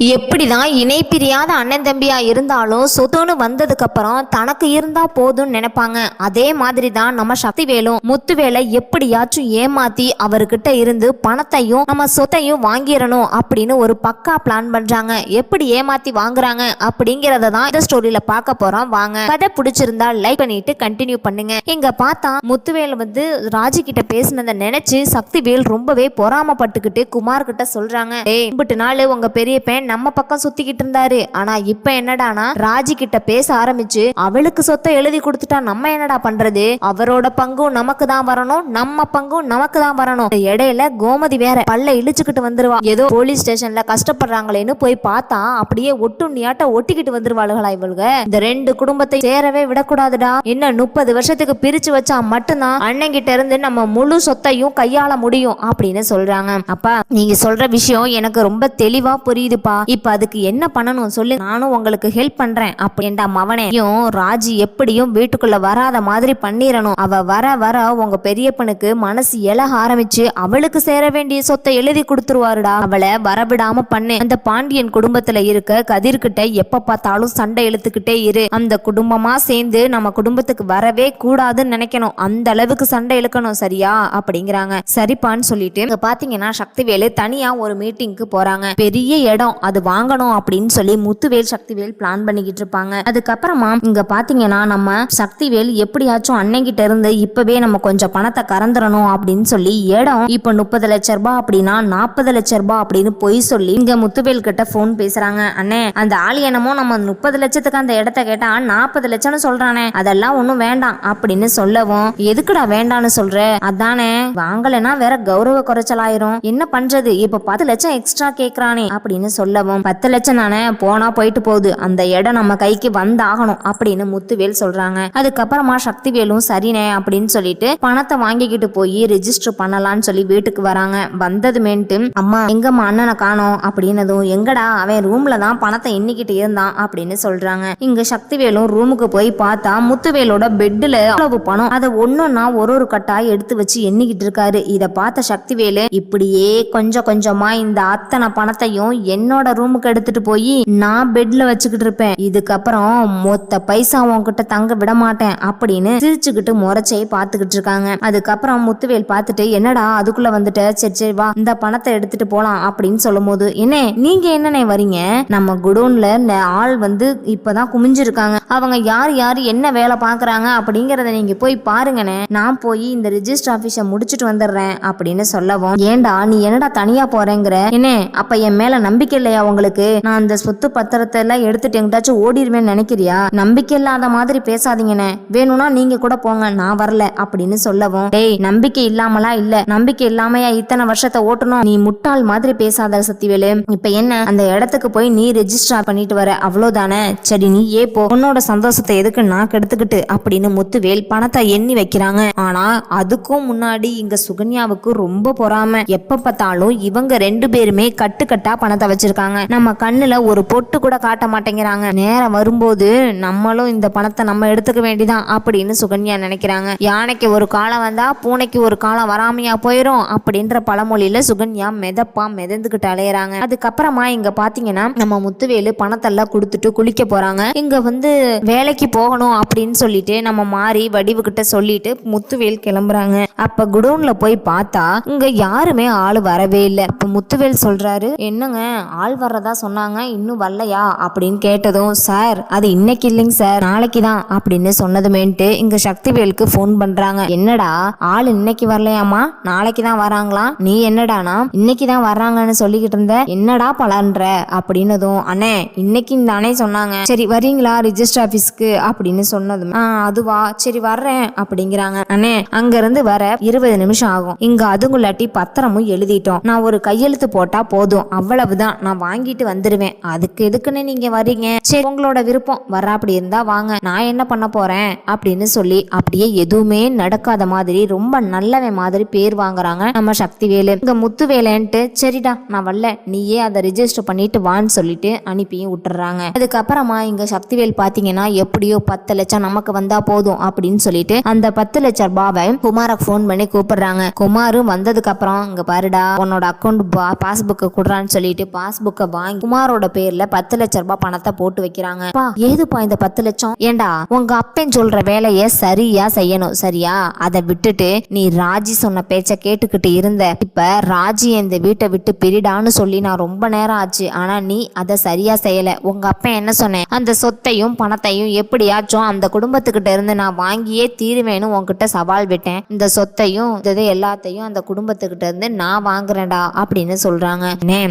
எப்படிதான் இணை பிரியாத அண்ணன் தம்பியாக இருந்தாலும் சொத்துன்னு வந்ததுக்கு அப்புறம் தனக்கு இருந்தா போதும்னு நினைப்பாங்க. அதே மாதிரி தான் நம்ம சக்திவேலும் முத்துவேலை எப்படியாச்சும் ஏமாத்தி அவர்கிட்ட இருந்து பணத்தையும் நம்ம சொத்தையும் வாங்கிடணும் அப்படின்னு ஒரு பக்கா பிளான் பண்றாங்க. எப்படி ஏமாத்தி வாங்குறாங்க அப்படிங்கறத தான் இந்த ஸ்டோரியில பார்க்க போறோம். வாங்க. கதை பிடிச்சிருந்தா லைக் பண்ணிட்டு கண்டினியூ பண்ணுங்க. இங்க பார்த்தா முத்துவேல் வந்து ராஜி கிட்ட பேசினதை நினைச்சு சக்திவேல் ரொம்பவே பொறாமப்பட்டுக்கிட்டு குமார் கிட்ட சொல்றாங்க. ஏய் இம்பிட்டு நாள் உங்க பெரிய பேன் நம்ம பக்கம் சுத்திக்கிட்டு இருந்தாரு. ஆனா இப்ப என்னடானா ராஜி கிட்ட பேச ஆரம்பிச்சு அவளுக்கு சொத்தை எழுதி கொடுத்துட்டா நம்ம என்னடா பண்றது? அவரோட பங்கும் நமக்கு தான் வரணும் நம்ம பங்கும் நமக்கு தான் வரணும். இடையில கோமதி வேற பல்ல இழிச்சுக்கிட்டு வந்துருவா. ஏதோ போலீஸ் ஸ்டேஷன்ல கஷ்டப்படுறாங்களேன்னு போய் பார்த்தா அப்படியே ஒட்டுண்ணியாட்ட ஒட்டிக்கிட்டு வந்துருவாளுகளா இவளுக. இந்த ரெண்டு குடும்பத்தை சேரவே விடக்கூடாதுடா. என்ன முப்பது வருஷத்துக்கு பிரிச்சு வச்சா மட்டும்தான் அண்ணன் கிட்ட இருந்து நம்ம முழு சொத்தையும் கையாள முடியும் அப்படின்னு சொல்றாங்க. அப்பா நீங்க சொல்ற விஷயம் எனக்கு ரொம்ப தெளிவா புரியுதுப்பா. இப்ப அதுக்கு என்ன பண்ணணும் சொல்லி. நானும் உங்களுக்கு ஹெல்ப் பண்றேன். அப்படின்டா மவனையும் ராஜி எப்படியும் வீட்டுக்குள்ள வராத மாதிரி பண்ணிடணும் அவ வர வர உங்க பெரியப்பனுக்கு மனசு எழக ஆரம்பிச்சு அவளுக்கு சேர வேண்டிய சொத்தை எழுதி கொடுத்துருவாருடா. அவளை வரவிடாம பண்ணு. அந்த பாண்டியன் குடும்பத்துல இருக்க கதிர்கிட்ட எப்ப பார்த்தாலும் சண்டை இழுத்துக்கிட்டே இரு. அந்த குடும்பமா சேர்ந்து நம்ம குடும்பத்துக்கு வரவே கூடாதுன்னு நினைக்கணும். அந்த அளவுக்கு சண்டை இழுக்கணும் சரியா? அப்படிங்கிறாங்க. சரிப்பான்னு சொல்லிட்டு பாத்தீங்கன்னா சக்திவேலு தனியா ஒரு மீட்டிங்க்கு போறாங்க. பெரிய இடம். அது வாங்கணும் அப்படின்னு சொல்லி முத்துவேல் சக்திவேல் பிளான் பண்ணிக்கிட்டு இருப்பாங்க. அதுக்கப்புறமா இங்க பாத்தீங்கன்னா நம்ம சக்திவேல் எப்படியாச்சும் அன்னைகிட்ட இருந்து இப்பவே நம்ம கொஞ்சம் பணத்தை கறந்துடணும் அப்படின்னு சொல்லி இடம் இப்ப முப்பது லட்ச ரூபாய் அப்படின்னா நாற்பது லட்ச ரூபாய் அப்படின்னு பொய் சொல்லி இங்க முத்துவேல் கிட்ட போன் பேசுறாங்க. அண்ணே அந்த ஆள் என்னமோ நம்ம முப்பது லட்சத்துக்கு அந்த இடத்த கேட்டா நாற்பது லட்சம்னு சொல்றானே அதெல்லாம் ஒண்ணும் வேண்டாம் அப்படின்னு சொல்லவும் எதுக்குடா வேண்டாம்னு சொல்ற? அதானே வாங்கலைன்னா வேற கௌரவ குறைச்சலாயிரும். என்ன பண்றது? இப்ப பத்து லட்சம் எக்ஸ்ட்ரா கேக்குறானே அப்படின்னு சொல்ல மண்டபம் பத்து லட்சம் தானே போனா போயிட்டு போகுது. அந்த இடம் நம்ம கைக்கு வந்தாகணும் அப்படின்னு முத்துவேல் சொல்றாங்க. அதுக்கப்புறமா சக்திவேலும் சரினே அப்படின்னு சொல்லிட்டு பணத்தை வாங்கிக்கிட்டு போய் ரிஜிஸ்டர் பண்ணலாம்னு சொல்லி வீட்டுக்கு வராங்க. வந்ததுமேன்ட்டு அம்மா எங்கம்மா அண்ணனை காணோம் அப்படின்னதும் எங்கடா அவன் ரூம்ல தான் பணத்தை எண்ணிக்கிட்டு இருந்தான் அப்படின்னு சொல்றாங்க. இங்க சக்திவேலும் ரூமுக்கு போய் பார்த்தா முத்துவேலோட பெட்ல அவ்வளவு பணம். அதை ஒன்னொன்னா ஒரு ஒரு கட்டா எடுத்து வச்சு எண்ணிக்கிட்டு இருக்காரு. இதை பார்த்த சக்திவேலு இப்படியே கொஞ்சம் கொஞ்சமா இந்த அத்தனை பணத்தையும் என்னோட ரூமுக்கு எடுத்துட்டு போய் நான் பெட்ல வச்சுக்கிட்டு இருப்பேன். இதுக்கப்புறம் மொத்த பைசா உன்கிட்ட தங்க விட மாட்டேன் அப்படின்னு சிரிச்சுக்கிட்டு முறைச்சே பார்த்துக்கிட்டு இருக்காங்க. அதுக்கப்புறம் முத்துவேல் பார்த்துட்டு என்னடா அதுக்குள்ள வந்துட்ட? சரி சரி வா. இந்த பணத்தை எடுத்துட்டு போலாம் அப்படின்னு சொல்லும் போது என்ன நீங்க என்னண்ணே வரீங்க? நம்ம குடோன்ல ந- ஆள் வந்து இப்பதான் குமிஞ்சிருக்காங்க. அவங்க யார் யார் என்ன வேலை பாக்குறாங்க அப்படிங்கறத நீங்க போய் பாருங்கண்ணே நான் போய் இந்த ரிஜிஸ்டர் ஆபீஸ முடிச்சிட்டு வந்துடுறேன் அப்படின்னு சொல்லவும் ஏன்டா நீ என்னடா தனியா போறேங்கிற? என்ன அப்ப என் மேல நம்பிக்கை இல்லையா உங்களுக்கு? நான் அந்த சொத்து பத்திரத்தை எல்லாம் எடுத்துட்டு எங்கிட்டாச்சும் ஓடிடுவேன்னு நினைக்கிறியா? நம்பிக்கை இல்லாத மாதிரி பேசாதீங்கண்ணே வேணும்னா நீங்க கூட போங்க நான் வரல அப்படின்னு சொல்லவும். டேய் நம்பிக்கை இல்லாமலா இல்ல. நம்பிக்கை இல்லாமையா இத்தனை வருஷத்தை ஓட்டணும். நீ முட்டாள் மாதிரி பேசாத சத்திவேலு. இப்ப என்ன? அந்த இடத்துக்கு போய் நீ ரெஜிஸ்டர் பண்ணிட்டு வர. அவ்வளவுதானே? சரி நீ ஏ போ. உன்னோட சந்தோஷத்தை எதுக்கு நான் கெடுத்துக்கிட்டு? அப்படின்னு முத்துவேல் பணத்தை எண்ணி வைக்கிறாங்க. ஆனா அதுக்கும் முன்னாடி இங்க சுகன்யாவுக்கு ரொம்ப பொறாம. எப்ப பார்த்தாலும் இவங்க ரெண்டு பேருமே கட்டுக்கட்டா பணத்தை வச்சிருக்காங்க. நம்ம கண்ணுல ஒரு பொட்டு கூட காட்ட மாட்டேங்கிறாங்க. நேரம் வரும்போது நம்மளும் இந்த பணத்தை நம்ம எடுத்துக்க வேண்டிதான் அப்படின்னு சுகன்யா நினைக்கிறாங்க. யானைக்கு ஒரு காலம் வந்தா பூனைக்கு ஒரு காலம் வராமையா போயிரும் அப்படின்ற பழமொழியில சுகன்யா மிதப்பா மிதந்துகிட்டு அலையறாங்க. அதுக்கப்புறமா இங்க பாத்தீங்கன்னா நம்ம முத்துவேலு பணத்தெல்லாம் கொடுத்துட்டு குளிக்க போறாங்க. இங்க வந்து வேலைக்கு போகணும் அப்படின்னு சொல்லிட்டு நம்ம மாறி வடிவுகிட்ட சொல்லிட்டு முத்துவேல் கிளம்புறாங்க. அப்ப குடோன்ல போய் பார்த்தா இங்க யாருமே ஆள் வரவே இல்லை. அப்ப முத்துவேல் சொல்றாரு என்னங்க ஆள் வர்றதா சொன்னாங்க இன்னும் வரலையா? அப்படின்னு கேட்டதும் சார் அது இன்னைக்கு இல்லைங்க சார். நாளைக்கு தான் அப்படின்னு சொன்னதுமேன்ட்டு இங்க சக்திவேலுக்கு ஃபோன் பண்றாங்க. என்னடா ஆள் இன்னைக்கு வரலையாமா நாளைக்கு தான் வராங்களா? நீ என்னடானா இன்னைக்கு தான் வர்றாங்கன்னு சொல்லிக்கிட்டு இருந்த? என்னடா பலன்ற? அப்படின்னதும் அண்ணே இன்னைக்கு தானே சொன்னாங்க. சரி வரீங்களா ரிஜிஸ்டர் ஆபீஸ்க்கு அப்படின்னு சொன்னதும் ஆ அதுவா. சரி வர்றேன் அப்படிங்கிறாங்க. அண்ணே அங்க இருந்து வர இருபது நிமிஷம் ஆகும். இங்க அதுங்குள்ளாட்டி பத்திரமும் எழுதிட்டோம். நான் ஒரு கையெழுத்து போட்டா போதும். அவ்வளவுதான். நான் வாங்கிட்டு வந்துடுவேன் அதுக்கு எதுக்குன்னு நீங்க வர்றீங்க சரி உங்களோட விருப்பம். வர அப்படி இருந்தா வாங்க. நான் என்ன பண்ண போறேன்? அப்படின்னு சொல்லி அப்படியே எதுவுமே நடக்காத மாதிரி ரொம்ப நல்லவன் மாதிரி பேர் வாங்குறாங்க நம்ம சக்தி சக்திவேலு. முத்து முத்துவேலன்ட்டு சரிடா நான் வரல. நீயே அதை ரிஜிஸ்டர் பண்ணிட்டு வான்னு சொல்லிட்டு அனுப்பியும் விட்டுறாங்க. அதுக்கப்புறமா இங்க சக்திவேல் பாத்தீங்கன்னா எப்படியோ பத்து லட்சம் நமக்கு வந்தா போதும் அப்படின்னு சொல்லிட்டு அந்த பத்து லட்சம் ரூபாவை குமார ஃபோன் பண்ணி கூப்பிடுறாங்க. குமாரும் வந்ததுக்கு அப்புறம் இங்க பாருடா உன்னோட அக்கௌண்ட் பாஸ்புக்கு குடுறான்னு சொல்லிட்டு பாஸ்புக் புக்கை வாங்கி குமாரோட பேர்ல பத்து லட்ச ரூபாய் பணத்தை போட்டு வைக்கிறாங்க. ஏதுப்பா இந்த பத்து லட்சம்? ஏண்டா உங்க அப்பன் சொல்ற வேலைய சரியா செய்யணும் சரியா? அதை விட்டுட்டு நீ ராஜி சொன்ன பேச்ச கேட்டுக்கிட்டு இருந்த. இப்ப ராஜி இந்த வீட்டை விட்டு பிரிடான்னு சொல்லி நான் ரொம்ப நேரம் ஆச்சு. ஆனா நீ அதை சரியா செய்யல. உங்க அப்பன் என்ன சொன்னேன்? அந்த சொத்தையும் பணத்தையும் எப்படியாச்சும் அந்த குடும்பத்துக்கிட்ட இருந்து நான் வாங்கியே தீருவேன்னு உன்கிட்ட சவால் விட்டேன். இந்த சொத்தையும் இந்த இது எல்லாத்தையும் அந்த குடும்பத்துக்கிட்ட இருந்து நான் வாங்குறேன்டா அப்படின்னு சொல்றாங்க.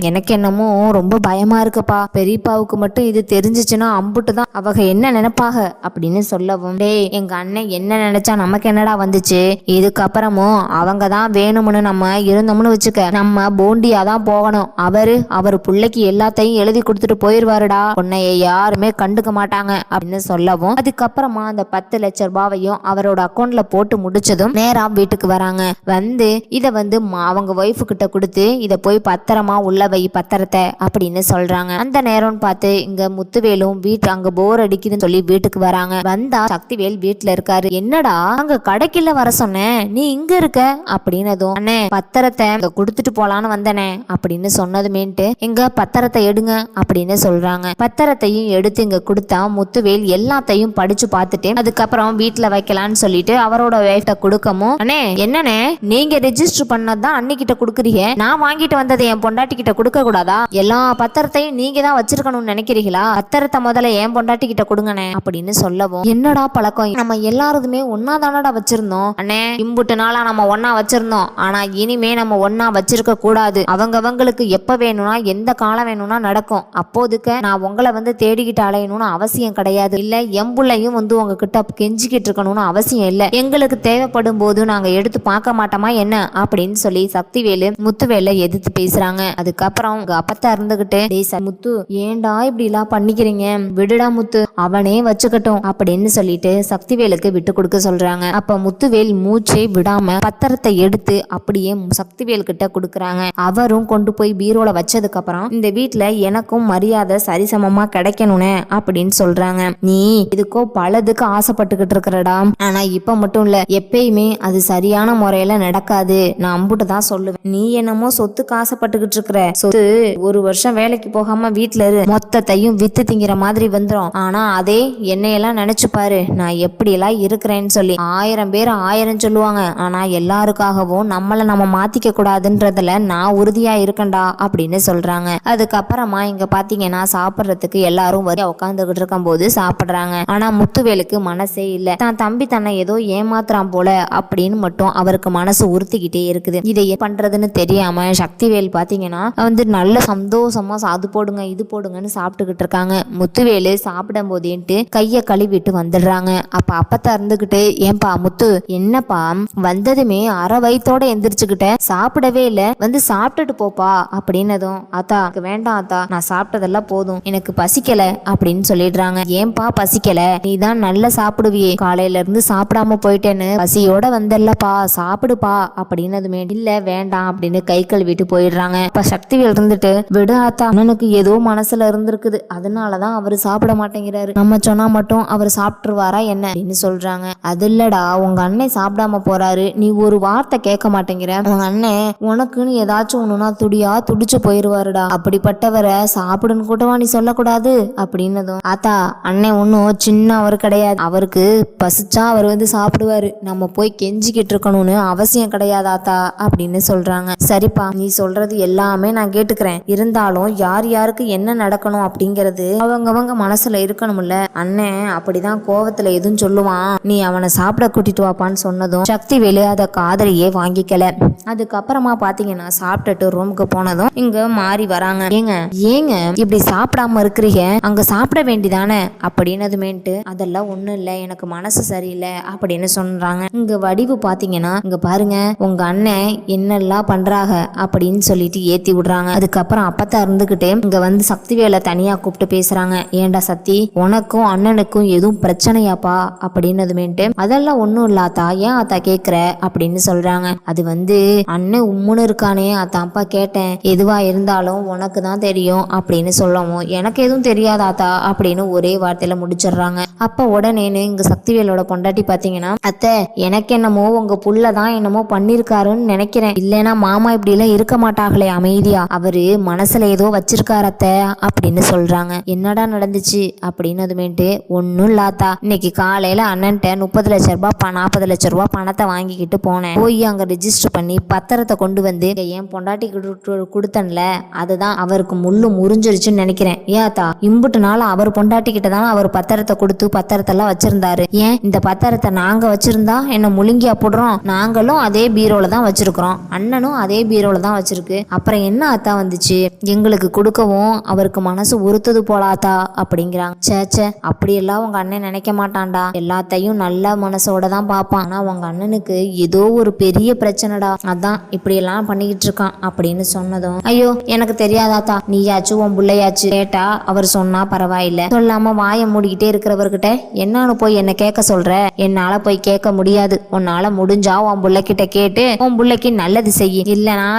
எனக்கு என்னமோ ரொம்ப பயமா இருக்குப்பா. பெரியப்பாவுக்கு மட்டும் இது தெரிஞ்சிச்சுன்னா அம்புட்டு தான் அவங்க என்ன நினைப்பாக அப்படின்னு சொல்லவும். டேய் எங்க அண்ணன் என்ன நினைச்சா நமக்கு என்னடா வந்துச்சு? இதுக்கப்புறமும் அவங்க தான் வேணும்னு நம்ம இருந்தோம்னு வச்சுக்க. நம்ம போண்டியா தான் போகணும். அவரு அவர் பிள்ளைக்கு எல்லாத்தையும் எழுதி கொடுத்துட்டு போயிருவாருடா. உன்னைய யாருமே கண்டுக்க மாட்டாங்க அப்படின்னு சொல்லவும் அதுக்கப்புறமா அந்த பத்து லட்ச ரூபாவையும் அவரோட அக்கௌண்ட்ல போட்டு முடிச்சதும் நேரா வீட்டுக்கு வராங்க. வந்து இத வந்து அவங்க ஒய்ஃபு கிட்ட கொடுத்து இத போய் பத்திரமா உள்ள வை பத்திரத்தை அப்படின்னு சொல்றாங்க. அந்த நேரம்னு பார்த்து இங்க முத்துவேலும் வீட்டு அங்க போர் அடிக்குதுன்னு சொல்லி வீட்டுக்கு வராங்க. வந்தா சக்திவேல் வீட்டுல இருக்காரு. என்னடா அங்க கடைக்குள்ள வர சொன்னேன் நீ இங்க இருக்க? அப்படின்னதும் அண்ணே பத்திரத்தை கொடுத்துட்டு போலான்னு வந்தனே அப்படின்னு சொன்னதுமேன்ட்டு இங்க பத்திரத்தை எடுங்க அப்படின்னு சொல்றாங்க. பத்திரத்தையும் எடுத்து இங்க கொடுத்தா முத்துவேல் எல்லாத்தையும் படிச்சு பார்த்துட்டு அதுக்கப்புறம் வீட்டுல வைக்கலான்னு சொல்லிட்டு அவரோட வேட்ட கொடுக்கவும் அண்ணே என்னண்ணே நீங்க ரெஜிஸ்டர் பண்ணதான் அன்னிக்கிட்ட கொடுக்குறீங்க? நான் வாங்கிட்டு வந்ததை என் பொண்டாட்டி கிட்ட கொடுக்க கூடாதா எல்லா பத்திரத்தையும் நீங்க தான் வச்சிருக்கணும்னு நினைக்கிறீங்களா பத்திரத்தை முதல்ல என் பொண்டாட்டி கிட்ட கொடுங்கண்ணே அப்படின்னு சொல்லவும் என்னடா பழக்கம்? நம்ம எல்லாருதுமே ஒன்னா தானடா வச்சிருந்தோம்? அண்ணே இம்புட்டு நாளா நம்ம ஒன்னா வச்சிருந்தோம். ஆனா இனிமே நம்ம ஒன்னா வச்சிருக்க கூடாது. அவங்கவங்களுக்கு எப்ப வேணும்னா எந்த காலம் வேணும்னா நடக்கும். அப்போதுக்கு நான் உங்களை வந்து தேடிக்கிட்டு அலையணும்னு அவசியம் கிடையாது. இல்ல எம்புள்ளையும் வந்து உங்ககிட்ட கெஞ்சிக்கிட்டு இருக்கணும்னு அவசியம் இல்ல. எங்களுக்கு தேவைப்படும் போது நாங்க எடுத்து பார்க்க மாட்டோமா என்ன? அப்படின்னு சொல்லி சக்திவேலு முத்துவேல எதிர்த்து பேசுறாங்க. அதுக்கப்புறம் உங்க அப்பத்தா இருந்துகிட்டு முத்து ஏன்டா இப்படி எல்லாம் பண்ணிக்கிறீங்க? விடுடா முத்து அவனே வச்சுக்கட்டும் அப்படின்னு சொல்லிட்டு சக்திவேலுக்கு விட்டு கொடுக்க சொல்றாங்க. அப்ப முத்துவேல் மூச்சை விடாம பத்திரத்தை எடுத்து அப்படியே சக்திவேல் கிட்ட கொடுக்குறாங்க. அவரும் கொண்டு போய் பீரோல வச்சதுக்கு அப்புறம் இந்த வீட்ல எனக்கும் மரியாதை சரிசமமா கிடைக்கணும்னு அப்படின்னு சொல்றாங்க. நீ இதுக்கோ பலதுக்கு ஆசைப்பட்டுக்கிட்டு இருக்கிறடா. ஆனா இப்ப மட்டும் இல்ல எப்பயுமே அது சரியான முறையில நடக்காது. நான் அம்புட்டு தான் சொல்லுவேன். நீ என்னமோ சொத்துக்கு ஆசைப்பட்டுக்கிட்டு இருக்கிற. சொத்து ஒரு ஒரு வருஷம் வேலைக்கு போகாம வீட்டுல இரு. மொத்தத்தையும் வித்து திங்கிற மாதிரி வந்துரும். ஆனா அதே என்னையெல்லாம் நினைச்சு பாரு. நான் எப்படி எல்லாம் இருக்கிறேன்னு சொல்லி. ஆயிரம் பேர் ஆயிரம் சொல்லுவாங்க. ஆனா எல்லாருக்காகவும் நம்மள நம்ம மாத்திக்க கூடாதுன்றதுல நான் உறுதியா இருக்கேன்டா அப்படின்னு சொல்றாங்க. அதுக்கப்புறமா இங்க பாத்தீங்கன்னா சாப்பிட்றதுக்கு எல்லாரும் வரி உட்காந்துக்கிட்டு இருக்கும் போது சாப்பிடுறாங்க. ஆனா முத்துவேலுக்கு மனசே இல்ல. தான் தம்பி தன்னை ஏதோ ஏமாத்துறான் போல அப்படின்னு மட்டும் அவருக்கு மனசு உறுத்திக்கிட்டே இருக்குது. இதை பண்றதுன்னு தெரியாம சக்திவேல் பாத்தீங்கன்னா வந்து நல்ல சம் சா- அது போடுங்க இது போடுங்கன்னு சாப்பிட்டுக்கிட்டு இருக்காங்க. முத்துவேலு சாப்பிடும் போதேன்ட்டு கையை கழுவிட்டு வந்துடுறாங்க. அப்ப அப்பத்தா இருந்துகிட்டு ஏன்பா முத்து என்னப்பா? வந்ததுமே அரை வயித்தோட எந்திரிச்சுக்கிட்டேன் சாப்பிடவே இல்ல. வந்து சாப்பிட்டுட்டு போப்பா. அப்படின்னதும் அத்தா எனக்கு வேண்டாம் அத்தா. நான் சாப்பிட்டதெல்லாம் போதும். எனக்கு பசிக்கல. அப்படின்னு சொல்லிடுறாங்க. ஏன்பா பசிக்கல? நீ தான் நல்லா சாப்பிடுவியே. காலையில இருந்து சாப்பிடாம போயிட்டேன்னு பசியோட வந்தல்லப்பா. சாப்பிடுப்பா. அப்படின்னதுமே இல்ல வேண்டாம். அப்படின்னு கை கழுவிட்டு போயிடுறாங்க. இப்ப சக்திவேல் இருந்துட்டு விட ஆத்தா அண்ணனுக்கு ஏதோ மனசுல இருந்திருக்குது. அதனாலதான் அவரு சாப்பிட மாட்டேங்கிறாரு. நம்ம சொன்னா மட்டும் அவர் சாப்பிட்டுருவாரா என்ன? அப்படின்னு சொல்றாங்க. அது இல்லடா உங்க அண்ணன் சாப்பிடாம போறாரு. நீ ஒரு வார்த்தை கேட்க மாட்டேங்கிற. உங்க அண்ணன் உனக்குன்னு ஏதாச்சும் ஒண்ணுனா துடியா துடிச்சு போயிருவாருடா. அப்படிப்பட்டவரை சாப்பிடுன்னு கூட்டவா நீ சொல்லக்கூடாது. அப்படின்னதும் ஆத்தா அண்ணன் ஒன்னும் சின்ன அவர் கிடையாது. அவருக்கு பசிச்சா அவர் வந்து சாப்பிடுவாரு. நம்ம போய் கெஞ்சிக்கிட்டு இருக்கணும்னு அவசியம் கிடையாது ஆத்தா அப்படின்னு சொல்றாங்க. சரிப்பா நீ சொல்றது எல்லாமே நான் கேட்டுக்கிறேன். இருந்தாலும் யார் யாருக்கு என்ன நடக்கணும் அப்படிங்கிறது அவங்கவங்க மனசுல இருக்கணும்ல. அண்ணன் அப்படிதான் கோவத்துல எதுவும் சொல்லுவான். நீ அவனை சாப்பிட கூட்டிட்டு வாப்பான்னு சொன்னதும் சக்தி விளையாத காதலியே வாங்கிக்கல. அதுக்கப்புறமா பாத்தீங்கன்னா சாப்பிட்டுட்டு ரூமுக்கு போனதும் இங்க மாறி வராங்க. ஏங்க ஏங்க இப்படி சாப்பிடாம இருக்கிறீங்க? அங்க சாப்பிட வேண்டிதானே? அப்படின்னதுமேன்ட்டு அதெல்லாம் ஒண்ணும் இல்ல எனக்கு மனசு சரியில்லை அப்படின்னு சொல்றாங்க. இங்க வடிவு பாத்தீங்கன்னா இங்க பாருங்க உங்க அண்ணன் என்னெல்லாம் பண்றாங்க அப்படின்னு சொல்லிட்டு ஏத்தி விடுறாங்க. அதுக்கப்புறம் அப்பத்தா இருந்துகிட்டே இங்க வந்து சக்தி வேலை தனியா கூப்பிட்டு பேசுறாங்க. ஏன்டா சக்தி உனக்கும் அண்ணனுக்கும் எதுவும் பிரச்சனையாப்பா? அப்படின்னதுமேன்ட்டு அதெல்லாம் ஒண்ணும் இல்ல ஆத்தா. ஏன் ஆத்தா கேட்குற அப்படின்னு சொல்றாங்க. அது வந்து அண்ணன் உம்முன்னு இருக்கானே அத்தான்ப்பா கேட்டேன். எதுவா இருந்தாலும் உனக்கு தான் தெரியும். அப்படின்னு சொல்லவும் எனக்கு எதுவும் தெரியாது ஆத்தா அப்படின்னு ஒரே வார்த்தையில முடிச்சிடுறாங்க. அப்ப உடனேன்னு இங்க சக்திவேலோட பொண்டாட்டி பாத்தீங்கன்னா அத்தை எனக்கு என்னமோ உங்க புள்ள தான் என்னமோ பண்ணிருக்காருன்னு நினைக்கிறேன். இல்லைன்னா மாமா இப்படி எல்லாம் இருக்க மாட்டாங்களே அமைதியா? அவரு மனசு மனசில் ஏதோ வச்சிருக்காரத்த அத்தை அப்படின்னு சொல்கிறாங்க என்னடா நடந்துச்சு அப்படின்னு அதுமேட்டு ஒன்றும் இல்லாத்தா இன்னைக்கு காலையில் அண்ணன்ட்ட முப்பது லட்ச ரூபா ப- நாற்பது லட்ச ரூபா பணத்தை வாங்கிக்கிட்டு போனேன். போய் அங்கே ரிஜிஸ்டர் பண்ணி பத்திரத்தை கொண்டு வந்து என் பொண்டாட்டி கொடுத்தன்ல அதுதான் அவருக்கு முள்ளு முறிஞ்சிருச்சுன்னு நினைக்கிறேன். ஏத்தா இம்புட்டு நாள் அவர் பொண்டாட்டி கிட்ட தான் அவர் பத்திரத்தை கொடுத்து பத்திரத்தெல்லாம் வச்சிருந்தாரு. ஏன்? இந்த பத்திரத்தை நாங்க வச்சிருந்தா என்ன முழுங்கியா போடுறோம்? நாங்களும் அதே பீரோல தான் வச்சிருக்கிறோம். அண்ணனும் அதே பீரோல தான் வச்சிருக்கு. அப்புறம் என்ன அத்தா வந்துச்சு? எங்களுக்கு கொடுக்கவும் அவருக்கு மனசு உறுத்துது போலாத்தா அப்படிங்கிறாங்க. ச்சே அப்படியெல்லாம் உங்க அண்ணன் நினைக்க மாட்டான்டா. எல்லாத்தையும் நல்ல மனசோட தான் பார்ப்பான். ஆனா உங்க அண்ணனுக்கு ஏதோ ஒரு பெரிய பிரச்சனைடா. அதான் இப்படியெல்லாம் பண்ணிக்கிட்டு இருக்கான் அப்படின்னு சொன்னதும் ஐயோ எனக்கு தெரியாதாத்தா. நீயாச்சும் உன் பிள்ளையாச்சு. கேட்டா அவர் சொன்னா பரவாயில்ல. சொல்லாம வாய மூடிக்கிட்டே இருக்கிறவர்கிட்ட என்னன்னு போய் என்ன கேட்க சொல்ற? என்னால போய் கேட்க முடியாது. உன்னால முடிஞ்சா உன் பிள்ளைகிட்ட கேட்டு உன் பிள்ளைக்கு நல்லது செய்யு. இல்லனா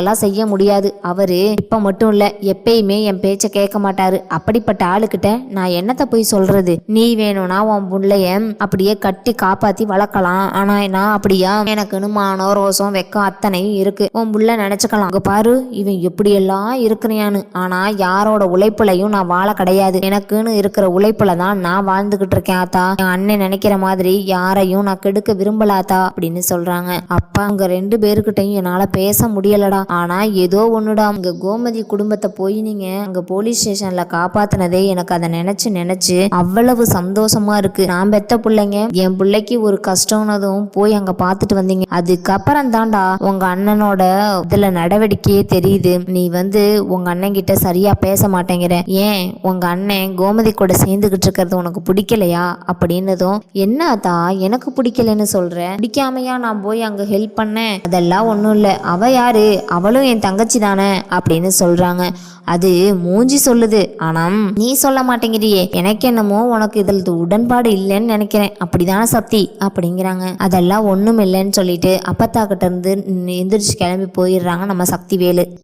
எல்லாம் செய்ய முடியாது. அவரு இப்ப மட்டும் இல்லை எப்பயுமே என் பேச்சை கேட்க மாட்டாரு. அப்படிப்பட்ட ஆளுக்கிட்ட நான் என்னத்தை போய் சொல்றது? நீ வேணும்னா உன் புள்ளைய அப்படியே கட்டி காப்பாத்தி வளர்க்கலாம். ஆனா நான் அப்படியா? எனக்குன்னு மானோ ரோசம் வெக்கம் அத்தனையும் இருக்கு. உன் புள்ள நினைச்சுக்கலாம். அங்க பாரு இவன் எப்படியெல்லாம் இருக்கிறியான்னு ஆனா யாரோட உழைப்புலையும் நான் வாழ கிடையாது. எனக்குன்னு இருக்கிற உழைப்புல தான் நான் வாழ்ந்துகிட்டு இருக்கேன் ஆத்தா. என் அண்ணன் நினைக்கிற மாதிரி யாரையும் நான் கெடுக்க விரும்பலாத்தா அப்படின்னு சொல்றாங்க. அப்பா அங்க ரெண்டு பேருக்கிட்டையும் என்னால பேச முடியலடா. ஆனா ஏதோ ஒண்ணுடா. அங்க கோமதி குடும்பத்தை போய் நீங்க அங்க போலீஸ் ஸ்டேஷன்ல காப்பாத்துனதே எனக்கு அதை நினைச்சு நினைச்சு அவ்வளவு சந்தோஷமா இருக்கு. நான் பெத்த பிள்ளைங்க என் பிள்ளைக்கு ஒரு கஷ்டம்னதும் போய் அங்க பார்த்துட்டு வந்தீங்க. அதுக்கப்புறம் தான்டா உங்க அண்ணனோட இதுல நடவடிக்கையே தெரியுது. நீ வந்து உங்க அண்ணன் கிட்ட சரியா பேச மாட்டேங்கிற. ஏன் உங்க அண்ணன் கோமதி கூட சேர்ந்துகிட்டு இருக்கிறது உனக்கு பிடிக்கலையா? அப்படின்னதும் என்னதா எனக்கு பிடிக்கலன்னு சொல்ற? பிடிக்காமையா நான் போய் அங்க ஹெல்ப் பண்ணேன்? அதெல்லாம் ஒன்றும் இல்லை. அவ யாரு? அவளும் என் தங்கச்சி தானே? அப்படின்னு சொல்றாங்க. அது மூஞ்சி சொல்லுது. ஆனா நீ சொல்ல மாட்டேங்கிறியே. எனக்கு என்னமோ உனக்கு இதில் உடன்பாடு இல்லைன்னு நினைக்கிறேன். அப்படிதானே சக்தி? அப்படிங்கிறாங்க. அதெல்லாம் ஒன்றும் இல்லைன்னு சொல்லிட்டு அப்பத்தா கிட்ட இருந்து எந்திரிச்சு கிளம்பி போயிடுறாங்க நம்ம சக்தி வேலு